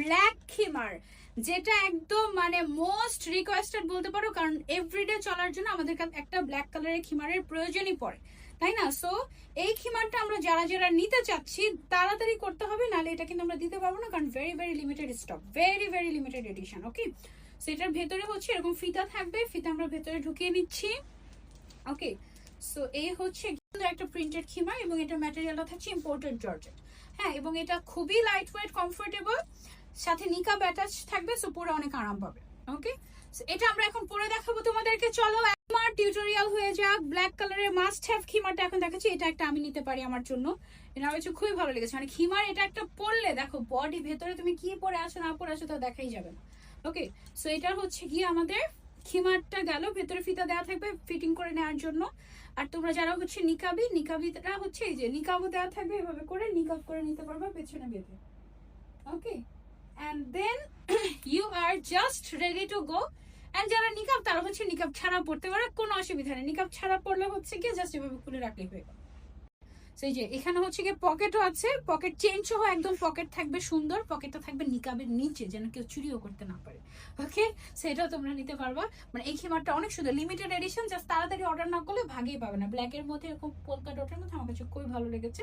Black খিমার যেটা একদম মানে মোস্ট রিকোয়েস্টেড বলতে পারো, কারণ এভরিডে চলার জন্য আমাদের একটা ব্ল্যাক কালারের খিমারের প্রয়োজনই পড়ে, তাই না? সো এই খিমারটা আমরা যারা যারা নিতে চাচ্ছি, তাড়াতাড়ি করতে হবে, নাহলে এটা কিন্তু আমরা দিতে পারব না, কারণ very very limited stock very very limited edition okay সেটার ভেতরে হচ্ছে এরকম ফিতা থাকবে, ফিতা আমরা ভেতরে ঢুকিয়ে নিচ্ছি ওকে সো এই হচ্ছে একটা প্রিন্টেড খিমার এবং এটা ম্যাটেরিয়ালটা থাকছে ইম্পোর্টেড জর্জেট হ্যাঁ? এবং এটা খুবই লাইট ওয়েট কমফোর্টেবল সাথে নিকাব অ্যাটাচ থাকবে সো পরে অনেক আরাম পাবে। ওকে এটা আমরা এখন পরে দেখাবো তোমাদেরকে। চলো, আমার টিউটোরিয়াল হয়ে যাক। ব্ল্যাক কালারের মাস্ট হ্যাভ খিমারটা এখন দেখাচ্ছি। এটা একটা আমি নিতে পারি আমার জন্য। এটা কাছে খুবই ভালো লেগেছে। মানে খিমার এটা একটা পরলে দেখো বডি ভেতরে তুমি কি পরে আসো না পরে আসো তা দেখাই যাবে না। ওকে সো এটা হচ্ছে গিয়ে আমাদের খিমারটা গেল। ভেতরে ফিতা দেওয়া থাকবে ফিটিং করে নেওয়ার জন্য। আর তোমরা যারা হচ্ছে নিকাবি নিকাবিটা হচ্ছে এই যে নিকাবও দেওয়া থাকবে, এভাবে করে নিকাব করে নিতে পারবা, পেছনে বেঁধে। Okay and then you are just ready to go and যারা নিকাব তারা হচ্ছে নিকাব ছাড়া পড়তে পারে, কোনো অসুবিধা নেই। নিকাব ছাড়া পড়লে হচ্ছে কি জাস্ট এভাবে খুলে রাখলেই হয়ে গেল। সেই যে, এখানে হচ্ছে গিয়ে পকেটও আছে। পকেট চেঞ্জ সহ একদম পকেট থাকবে সুন্দর। পকেটটা থাকবে নিকাবের নিচে, যেন কেউ চুরিও করতে না পারে। ওকে সেটাও তোমরা নিতে পারবা। মানে এই খিমারটা অনেক সুন্দর। লিমিটেড এডিশন জাস্ট তাড়াতাড়ি অর্ডার না করলে ভাগেই পাবে না। ব্ল্যাকের মধ্যে এরকম পোলকা ডটের মধ্যে আমার কাছে খুবই ভালো লেগেছে।